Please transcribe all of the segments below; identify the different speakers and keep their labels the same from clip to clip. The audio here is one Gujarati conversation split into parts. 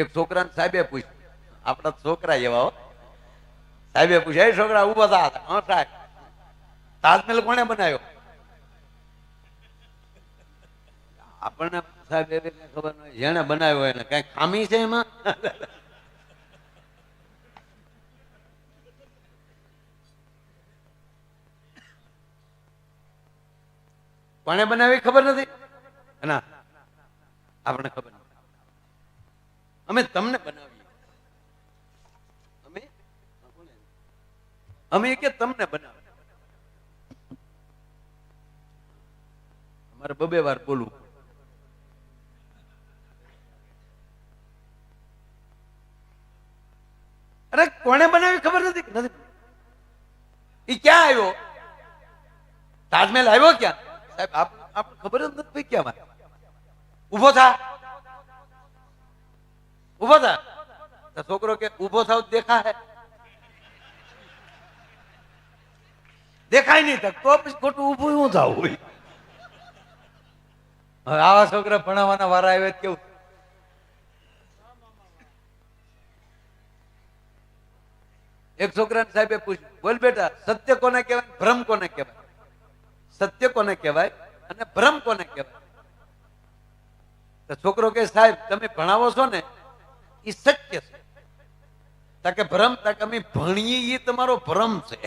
Speaker 1: એક છોકરાને સાહેબે પૂછ્યું. આપણા છોકરા હો. સાહેબે પૂછ્યા, એ છોકરા ઊભા થા હા સાહેબ. તાજમહેલ કોણે બનાવ્યો? આપણને સાહેબ એવી રીતે ખબર નહીં જેને બનાવ્યો એને કઈ ખામી છે એમાં? કોણે બનાવી ખબર નથી? ના. આપણને ખબર અમે તમને બનાવીએ. અમે? અમે કે તમને બનાવીએ. અમારે બબે વાર બોલવું અરે કોને બનાવી ખબર નથી? નથી. એ ક્યાં આવ્યો? તાજમહેલ આવ્યો ક્યાં? સાહેબ, આપ ખબર જ નથી ક્યાં ઊભો થા. ઊભો થા. તો છોકરો કે ઊભો થાવ દેખા હે દેખાય નહીં તક તો પછી ખોટું ઊભું હું થાવ હોય?
Speaker 2: હવે આવા છોકરા ભણાવવાના વારા આવે કેવું?
Speaker 1: એક છોકરાને સાહેબે પૂછ્યું બોલ બેટા સત્ય કોને કહેવાય ભ્રમ કોને કહેવાય? સત્ય કોને કહેવાય અને ભ્રમ કોને કહેવાય? છોકરો કે સાહેબ તમે ભણાવો છો ને એ સત્ય છે. તાકે ભ્રમ તાકે અમે ભણીએ એ તમારો ભ્રમ છે.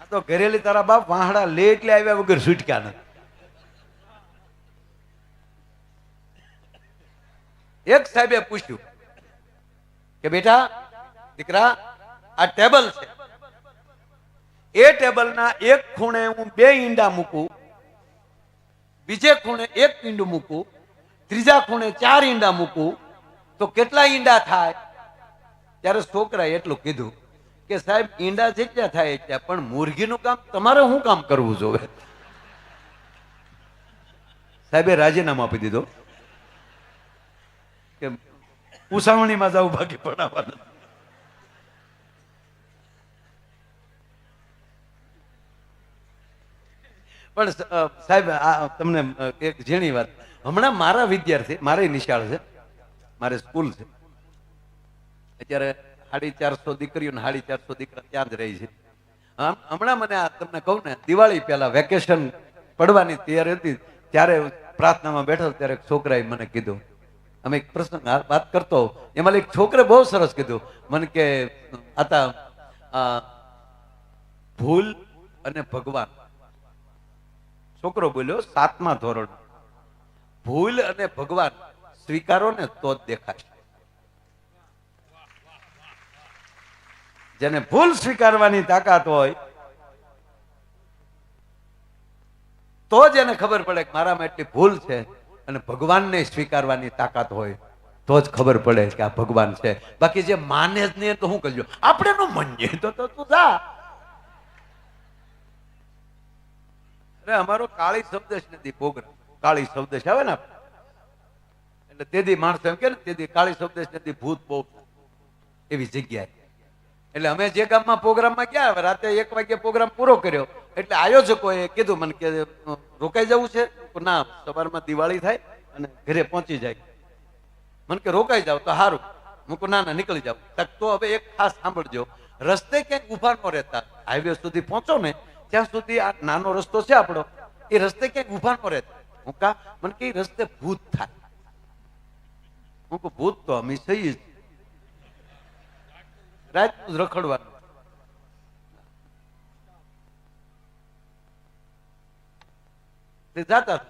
Speaker 1: આ તો ઘરેલી તારા બાપ વાહડા લે એટલે આવ્યા વગર છૂટક્યા નથી. એક સાહેબે પૂછ્યું કે બેટા, દીકરા, આ ટેબલ છે. એ ટેબલના એક ખૂણે હું બે ઈંડા મૂકું, બીજે ખૂણે એક ઈંડું મૂકું, ત્રીજા ખૂણે ચાર ઈંડા મૂકું તો કેટલા ઈંડા થાય? ત્યારે છોકરાએ એટલું કીધું કે સાહેબ, ઈંડા જેટલા થાય એટલા, પણ મુરગીનું કામ તમારે શું કામ કરવું જોવે? સાહેબે રાજીનામું આપી દીધો કે ઉસાવણીમાં જવું બાકી પડાવવાનું. પણ સાહેબ, આ, તમને એક ઝીણી વાત. હમણાં મારા વિદ્યાર્થી, મારી નિશાળ છે. મારે સ્કૂલ છે. અત્યારે સાડી ચારસો દીકરીઓ સાડી ચારસો દીકરા ત્યાં જ રહી છે. હમણાં મને આ તમને કહું ને, દિવાળી પહેલા વેકેશન પડવાની તૈયારી હતી. ત્યારે પ્રાર્થનામાં બેઠો ત્યારે છોકરાએ મને કીધું. અમે એક પ્રસંગ વાત કરતો, એમાં એક છોકરે બહુ સરસ કીધું. મને કે આતા ભૂલ અને ભગવાન. છોકરો બોલ્યો, સાતમા ધોરણ ભૂલ અને ભગવાન. સ્વીકારો ને તો જ દેખાશે જેને ભૂલ સ્વીકારવાની તાકાત હોય, તો જ એને ખબર પડે કે મારામાં એટલી ભૂલ છે અને ભગવાનને સ્વીકારવાની તાકાત હોય, તો જ ખબર પડે કે આ ભગવાન છે. બાકી જે માને જ નહીં તો શું કરજો? આપણે નો માનીએ તો તો જા. અરે, અમારો કાળી શબ્દ નથી પ્રોગ્રામ કાળી શબ્દ આવે ને આપણે. એટલે તેથી માણસો એમ કે તેથી કાળી શબ્દ તેથી ભૂત બહુ એવી જગ્યાએ. એટલે અમે જે ગામમાં પ્રોગ્રામમાં ગયા રાતે એક વાગ્યે પ્રોગ્રામ પૂરો કર્યો. એટલે આયોજકોએ કીધું મને કે રોકાઈ જવું છે. ના સવારમાં દિવાળી થાય અને ઘરે પહોંચી જાય. મને કે રોકાઈ જાવ તો સારું કહું, ના ના નીકળી જાવ તક તો હવે એક ખાસ સાંભળજો. રસ્તે ક્યાંક ઊભા ન રહેતા. હાઈવે સુધી પહોંચો ને ત્યાં સુધી આ નાનો રસ્તો છે આપણો. એ રસ્તે ક્યાંક ઊભા ન રહેતા. હું કા મને કે રસ્તે ભૂત થાય. ભૂત તો અમે સહી જ. રખડવાનું. જાતા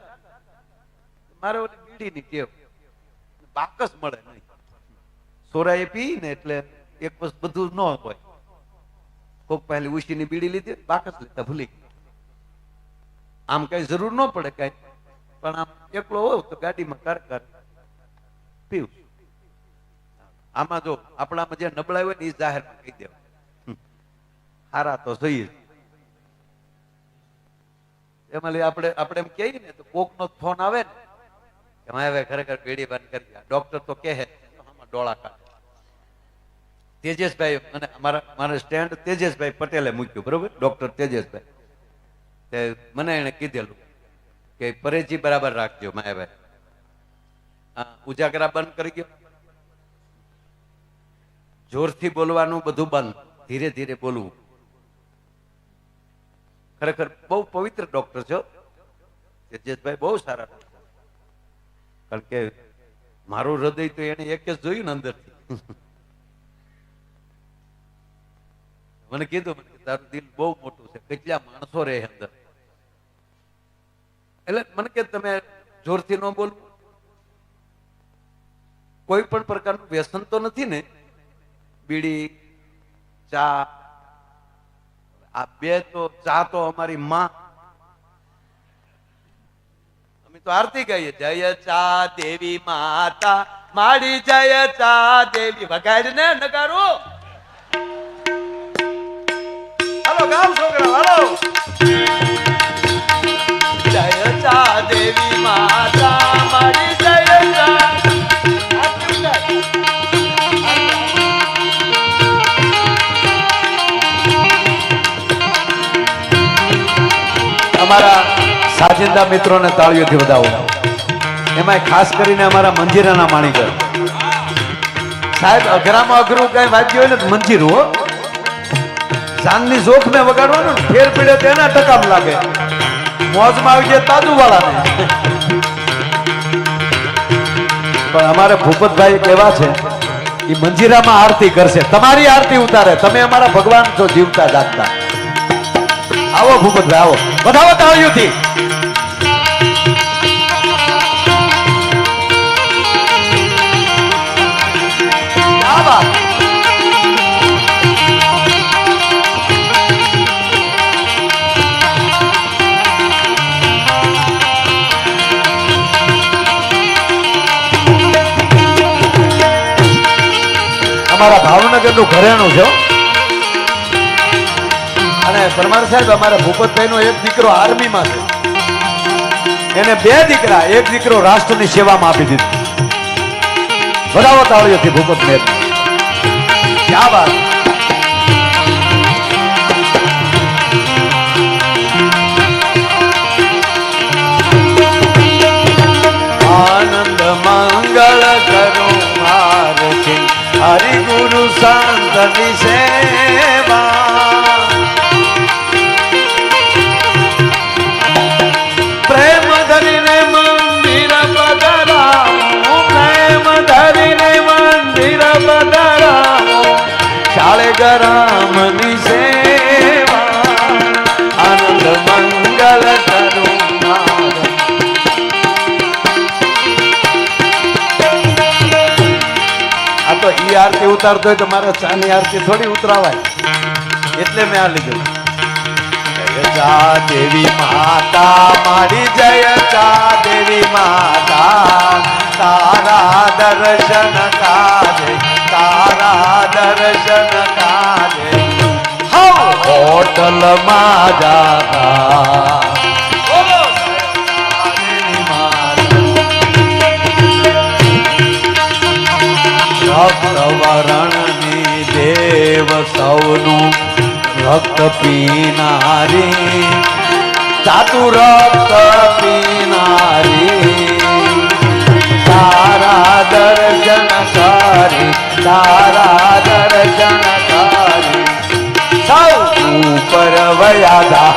Speaker 1: મારે ઓલી બીડીની કેવ બાકસ મળે નહીં. સોરાએ પી ને એટલે એક વસ્તુ બધું ન હોય. કોક પહેલી ઉશીની બીડી લીધી, બાકસ લેતા ભૂલી. આમ કઈ જરૂર ન પડે કઈ. પણ આમ એકલો હોવ તો ગાડીમાં કર કર પીવું. આમાં જો આપણામાં જે નબળાઈ હોય ને એ જાહેરમાં કહી દેવા. હારા તો જોઈએ. એમાં આપણે આપણે એમ કહીએ ને તો કોક નો ફોન આવે ને કે હવે ખરેખર પેઢી બંધ કરી દે ડોક્ટર તો કહે ડોળા કાઢે. તેજસભાઈ મને મારા મારા સ્ટેન્ડ તેજસભાઈ પટેલે મૂક્યું બરોબર? ડોક્ટર તેજસભાઈ. તે મને એને કીધેલું કે પરેજી બરાબર રાખજો માયાભાઈ. ઉજાગરા બંધ કરી ગયો. જોરથી બોલવાનું બધું બંધ. ધીરે ધીરે બોલવું. ખરેખર બહુ પવિત્ર ડોક્ટર છો. તેજસભાઈ બહુ સારા કારણ કે મારું હૃદય તો એને એક જ જોયું ને અંદરથી. મને કીધું, તારું દિલ બહુ મોટું છે. કેટલા માણસો રહે અંદર. એટલે મને કે તમે જોરથી ન બોલવું. કોઈ પણ પ્રકારનું વ્યસન તો નથી ને બીડી, ચા. આ બે તો, ચા તો અમારી માં. અમે તો આરતી કહીએ જય ચા દેવી માતા. માડી જય ચા દેવી. વગાડ ને નગારો. હાલો, ગામ છોકરા હાલો. જય ચા દેવી માતા. અમારા સાજિંદા મિત્રોને તાળીઓથી વધાવો. એમાં ખાસ કરીને અમારા મંજીરાના માણીકર સાહેબ, અઘરામાં અઘરું કઈ વાગ્યું હોય ને મંજીરું ચાંદની જોખ ને વગાડવાનું ફેર પીડે તો એના ટકામ લાગે. મોજમાં આવી જાય તાજુ વાળાને પણ અમારે ભૂપતભાઈ કેવા છે એ મંજીરામાં આરતી કરશે. તમારી આરતી ઉતારે. તમે અમારા ભગવાન છો, જીવતા જાગતા. આવો ભૂપતભાઈ આવો. બધા તાળીઓથી અમારા ભાવનગરનું ઘરેણું છે. અને પરમાર સાહેબ, અમારા ભૂપતભાઈનો એક દીકરો આર્મીમાં છે. એને બે દીકરા, એક દીકરો રાષ્ટ્રની સેવામાં આપી દીધો. વધાવો તાળીઓથી ભૂપત મેર ક્યાં વાત? મંગળ કરું હરિ ગુરુ સંતની સેવા. બદલાવો શાળે ગરામની સેવા, આનંદ મંગલ આ તો ઈ આરતી ઉતારતો હોય તો મારે ચાની આરતી થોડી ઉતરાવાય. એટલે મેં આ લીધું. જા દેવી માતા, મારી જય ચા દેવી માતા, તારા દર્શન કાજે. દર્શન કાલે. હોટલમાં જાતા. રક્તવરણની દેવ સૌનું રક્ત પીનારી ચાતુ રક્ત પીનારી. કરી તારા દર્શન કરી સૌ ઉપર વયાદા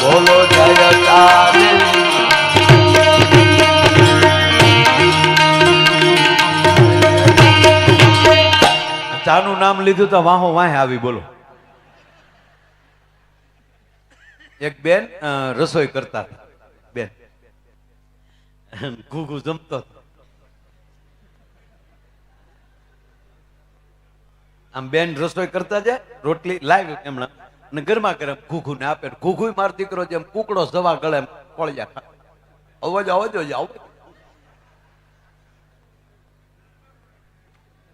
Speaker 1: બોલો જય તારી ચાનું નામ લીધું તો વાહો વાહે આવી બોલો. એક બેન રસોઈ કરતા. બેન. ઘૂઘુ જમતો હતો. આમ બેન રસોઈ કરતા જાય, રોટલી લાવી એમણે. અને ગરમા ગરમ ઘૂઘુ ને આપે ઘૂઘુ માર દીકરો જેમ કુકડો જવા ગળે એમ કોળિયા અવાજ અવાજ જ આવો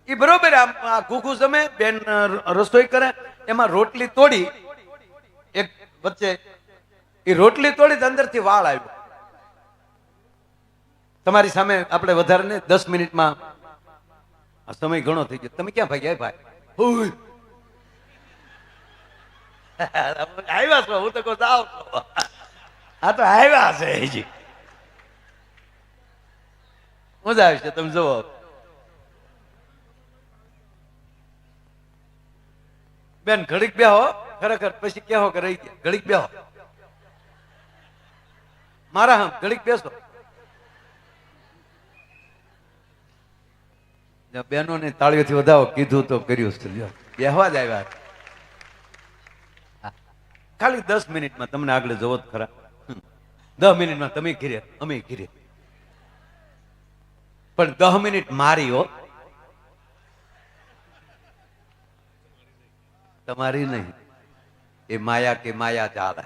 Speaker 1: એ બરોબર આમ આ ઘૂઘુ જમે, બેન રસોઈ કરે, એમાં રોટલી તોડી, એક વચ્ચે એ રોટલી તોડી અંદર અંદરથી વાળ આવ્યો. તમારી સામે આપણે વધારે ને દસ મિનિટમાં આ સમય ઘણો થઈ ગયો. તમે ક્યાં ભાગ્યા ભાઈ? આવ્યા છો હું તો કહું જાવ છો. આ તો આવ્યા છે હજી. મજા આવશે તમે જુઓ. બેન ઘડીક બેહો ખરેખર પછી કેહો કે રહી ગયા. ઘડીક બેહો. મારા હમ ઘડીક બેસો. બેનો ને તાળીઓથી વધાવો, કીધું તો કર્યું છે. જ આવ્યા ખાલી દસ મિનિટમાં તમને આગળ જવો ખરા. દસ મિનિટમાં તમે ઘીરે, અમે ઘીરે. પણ દસ મિનિટ મારી હો. તમારી નહીં. એ માયા કે માયા ચાલે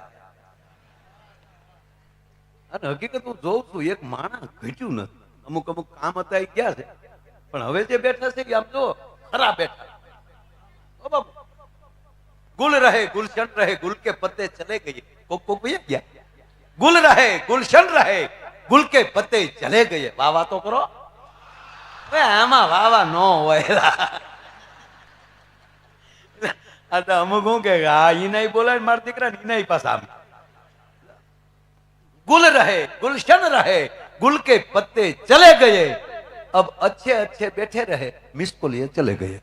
Speaker 1: અને હકીકત હું જોઉં છું, એક માણસ ઘટ્યું નથી. અમુક અમુક કામ હતા એ ગયા છે. પણ હવે જે બેઠા છે એ આમ જો ખરા બેઠા ઓ બાપુ ગુલ રહે ગુલશન રહે ગુલ કે પત્તે ચલે ગયે કોક કોક ભૈયા ગયા ગુલ રહે ગુલશન રહે ગુલ કે પત્તે ચલે ગયે વાહ વાહ તો કરો હવે આમાં વાવા નો હોય આ તો અમુક હું કે આ ઈનાય બોલાય મારા દીકરા ઈનાય પાછા આમ गुल रहे गुलशन रहे गुल के पत्ते चले गए अब अच्छे अच्छे बैठे रहे मिस को लिए चले गए